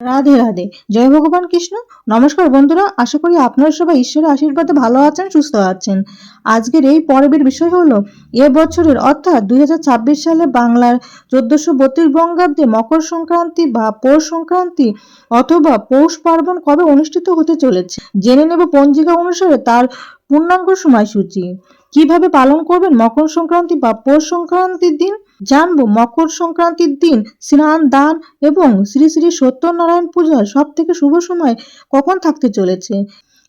রাধে রাধে। জয় ভগবান কৃষ্ণ। নমস্কার বন্ধুরা, আশা করি আপনারা সবাই ঈশ্বরের আশীর্বাদে ভালো আছেন, সুস্থ আছেন। আজকের এই পর্বের বিষয় হলো, এ বছরের অর্থাৎ দুই সালে বাংলার চোদ্দশো বত্রিশ বঙ্গাব্দে মকর সংক্রান্তি বা পৌষ সংক্রান্তি অথবা পৌষ পার্বণ কবে অনুষ্ঠিত হতে চলেছে, জেনে নেব পঞ্জিকা অনুসারে তার পূর্ণাঙ্গ সময়সূচি। কীভাবে পালন করবেন মকর সংক্রান্তি বা পৌষ সংক্রান্তির দিন? জানব মকর সংক্রান্তির দিন, স্নান, দান এবং শ্রী শ্রী সত্যনারায়ণ পূজার সব থেকে শুভ সময় কখন থাকতে চলেছে?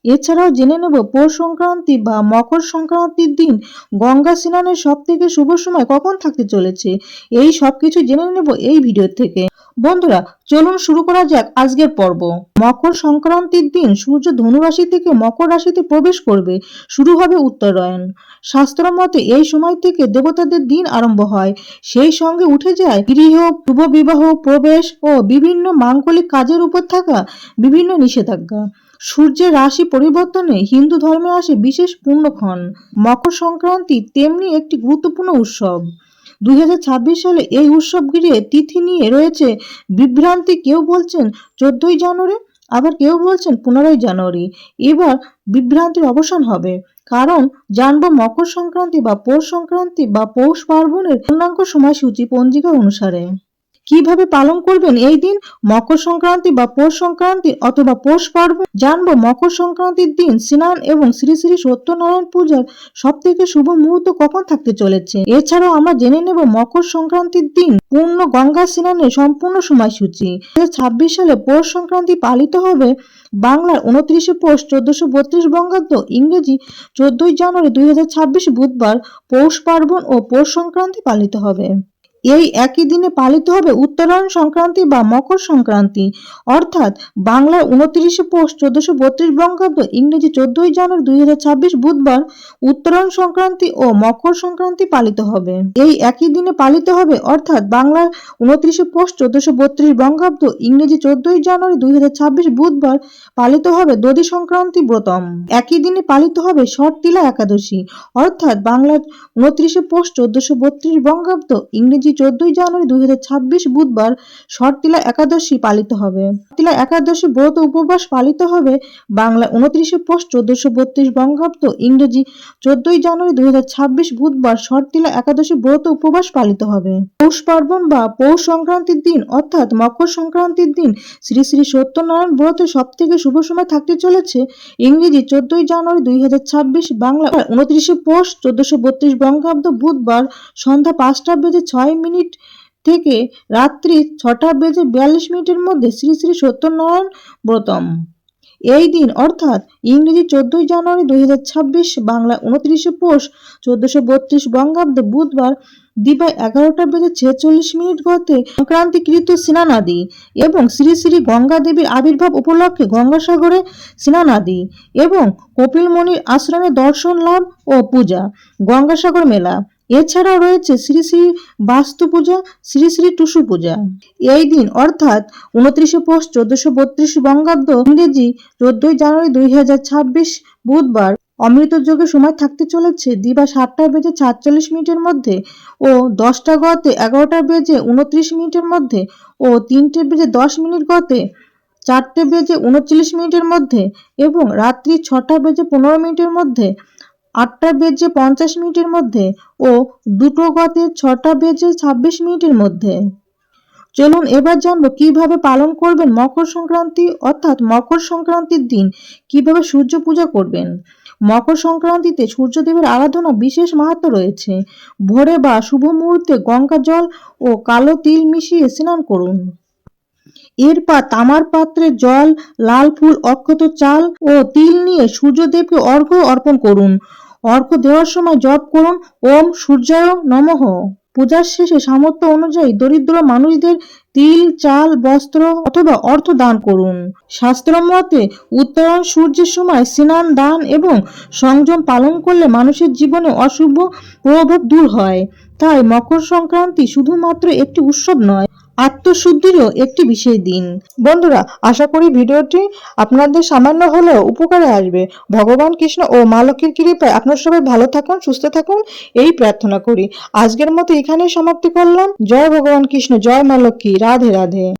এছাড়াও জেনে নেব পৌষ সংক্রান্তি বা মকর সংক্রান্তির দিন, গঙ্গা স্নানের সব থেকে শুভ সময় কখন থাকতে চলেছে? এই সব কিছু জেনে নেব এই ভিডিও থেকে। বন্ধুরা, চলুন শুরু করা যাক আজকের পর্ব। মকর সংক্রান্তির দিন সূর্য ধনুরাশি থেকে মকর রাশিতে প্রবেশ করবে। শুরু হবে উত্তরায়ণ। শাস্ত্র মতে এই সময় থেকে দেবতাদের দিন আরম্ভ হয়। সেই সঙ্গে উঠে যায় গৃহ, শুভ বিবাহ, প্রবেশ ও বিভিন্ন মাঙ্গলিক কাজের উপর থাকা বিভিন্ন নিষেধাজ্ঞা। সূর্যের রাশি পরিবর্তনে হিন্দু ধর্মে আসে বিশেষ পুণ্যক্ষণ। মকর সংক্রান্তি তেমনি একটি গুরুত্বপূর্ণ উৎসব। দুই হাজার ছাব্বিশ সালে এই উৎসব ঘিরে তিথি নিয়ে রয়েছে বিভ্রান্তি। কেউ বলছেন চোদ্দই জানুয়ারি, আবার কেউ বলছেন পনেরোই জানুয়ারি। এবার বিভ্রান্তির অবসান হবে। কারণ জানব মকর সংক্রান্তি বা পৌষ সংক্রান্তি বা পৌষ পার্বণের পূর্ণাঙ্গ সময়সূচি পঞ্জিকা অনুসারে। কীভাবে পালন করবেন? এই দিন মকর সংক্রান্তি বা পৌষ সংক্রান্তি অথবা পৌষ পার্বণ জানব। মকর সংক্রান্তির দিন স্নান এবং শ্রী শ্রী সত্যনারায়ণ পূজার সব থেকে শুভ মুহূর্ত কখন থাকতে চলেছে? এছাড়াও আমরা জেনে নেব মকর সংক্রান্তির দিন পূর্ণ গঙ্গা স্নানের সম্পূর্ণ সময়সূচি। ছাব্বিশ সালে পৌষ সংক্রান্তি পালিত হবে বাংলার উনত্রিশে পৌষ, চোদ্দশো বত্রিশ বঙ্গাব্দ ইংরেজি চোদ্দই জানুয়ারি দুই হাজার ছাব্বিশ বুধবার পৌষ পার্বণ ও পৌষ সংক্রান্তি পালিত হবে। এই একই দিনে পালিত হবে উত্তরায়ণ সংক্রান্তি বা মকর সংক্রান্তি। অর্থাৎ বাংলার উনত্রিশে পৌষ চোদ্দশো বত্রিশ বঙ্গাব্দ ইংরেজি চোদ্দই জানুয়ারি দুই হাজার ছাব্বিশ বুধবার উত্তরায়ণ সংক্রান্তি ও মকর সংক্রান্তি পালিত হবে। এই একই দিনে পালিত হবে অর্থাৎ বাংলার উনত্রিশে পৌষ চোদ্দশো বত্রিশ বঙ্গাব্দ ইংরেজি চোদ্দই জানুয়ারি দুই হাজার ছাব্বিশ বুধবার পালিত হবে দধি সংক্রান্তি ব্রতম। একই দিনে পালিত হবে শর্তিলা একাদশী। অর্থাৎ বাংলার উনত্রিশে পৌষ চোদ্দশো বত্রিশ বঙ্গাব্দ ইংরেজি চোদ্দই জানুয়ারি দুই হাজার ছাব্বিশ বুধবার শর্তিলা একাদশী পালিত হবে। শর্তিলা একাদশী ব্রত উপবাস পালিত হবে বাংলা উনত্রিশে পৌষ চোদ্দশো বত্রিশ বঙ্গাব্দ ইংরেজি চোদ্দই জানুয়ারি দুই বুধবার শর্তিলা একাদশী ব্রত উপবাস পালিত হবে। পৌষ পার্বণ বা পৌষ সংক্রান্তির দিন অর্থাৎ মকর সংক্রান্তির দিন শ্রী শ্রী সত্যনারায়ণ ব্রতের সব থেকে শুভ সময় থাকতে চলেছে ইংরেজি চোদ্দই জানুয়ারি দুই ছাব্বিশ বাংলা উনত্রিশে পৌষ চোদ্দশো বত্রিশ বঙ্গাব্দ বুধবার সন্ধ্যা পাঁচটা বেজে ছয় মিনিট থেকে রাত্রি ছটা বেজে বিয়াল্লিশ মিনিটের মধ্যে শ্রী শ্রী সত্যনারায়ণ ব্রতম। এই দিন অর্থাৎ ইংরেজি চোদ্দই জানুয়ারি দুই হাজার ছাব্বিশ, বাংলা উনত্রিশে পৌষ, চোদ্দশো বত্রিশ বঙ্গাব্দে বুধবার দিবা এগারোটা বেজে ছেচল্লিশ মিনিট গতে সংক্রান্তিকৃত স্নানাদি এবং শ্রী শ্রী গঙ্গা দেবীর আবির্ভাব উপলক্ষে গঙ্গাসাগরে স্নানাদি এবং কপিলমণির আশ্রমে দর্শন লাভ ও পূজা, গঙ্গাসাগর মেলা। এছাড়াও রয়েছে শ্রী শ্রী বাস্তু পূজা, শ্রী শ্রী টুসু পূজা। এই দিন অর্থাৎ উনত্রিশে পৌষ, চোদ্দশো বত্রিশ বঙ্গাব্দ ইংরেজি চোদ্দই জানুয়ারি দুই হাজার ছাব্বিশ বুধবার অমৃত যোগে সময় থাকতে চলেছে। দিবা সাতটা বেজে সাতচল্লিশ মিনিটের মধ্যে ও দশটা গতে এগারোটা বেজে উনত্রিশ মিনিটের মধ্যে ও তিনটে বেজে দশ মিনিট গতে চারটে বেজে উনচল্লিশ মিনিটের মধ্যে এবং রাত্রি ছটা বেজে পনেরো মিনিটের মধ্যে আটটা বেজে পঞ্চাশ মিনিটের মধ্যে ও দুটো গতে ছটা বেজে ছাব্বিশ মিনিটের মধ্যে। চলুন এবার জানব কীভাবে পালন করবেন মকর সংক্রান্তি, অর্থাৎ মকর সংক্রান্তির দিন কীভাবে সূর্য পূজা করবেন। মকর সংক্রান্তিতে সূর্যদেবের আরাধনা বিশেষ মাহাত্ম রয়েছে। ভোরে বা শুভ মুহূর্তে গঙ্গা জল ও কালো তিল মিশিয়ে স্নান করুন। এরপর তামার পাত্রে জল, লাল ফুল, অক্ষত চাল ও তিল নিয়ে সূর্যদেবকে অর্ঘ্য অর্পণ করুন। অর্ঘ্য দেওয়ার সময় জপ করুন। ওম সূর্যায় নমঃ। পূজার শেষে সামর্থ্য অনুযায়ী দরিদ্র মানুষদের তিল, চাল, বস্ত্র অথবা অর্থ দান করুন। শাস্ত্র মতে উত্তরণ সূর্যের সময় স্নান, দান এবং সংযম পালন করলে মানুষের জীবনে অশুভ প্রভাব দূর হয়। তাই মকর সংক্রান্তি শুধুমাত্র একটি উৎসব নয় আত্মশুদ্ধিরও একটি বিশেষ দিন। বন্ধুরা, আশা করি ভিডিওটি আপনাদের সামান্য হলেও উপকারে আসবে। ভগবান কৃষ্ণ ও মা লক্ষ্মীর কৃপায় আপনার সবাই ভালো থাকুন, সুস্থ থাকুন, এই প্রার্থনা করি। আজকের মতো এখানেই সমাপ্তি করলাম। জয় ভগবান কৃষ্ণ, জয় মা লক্ষ্মী। রাধে রাধে।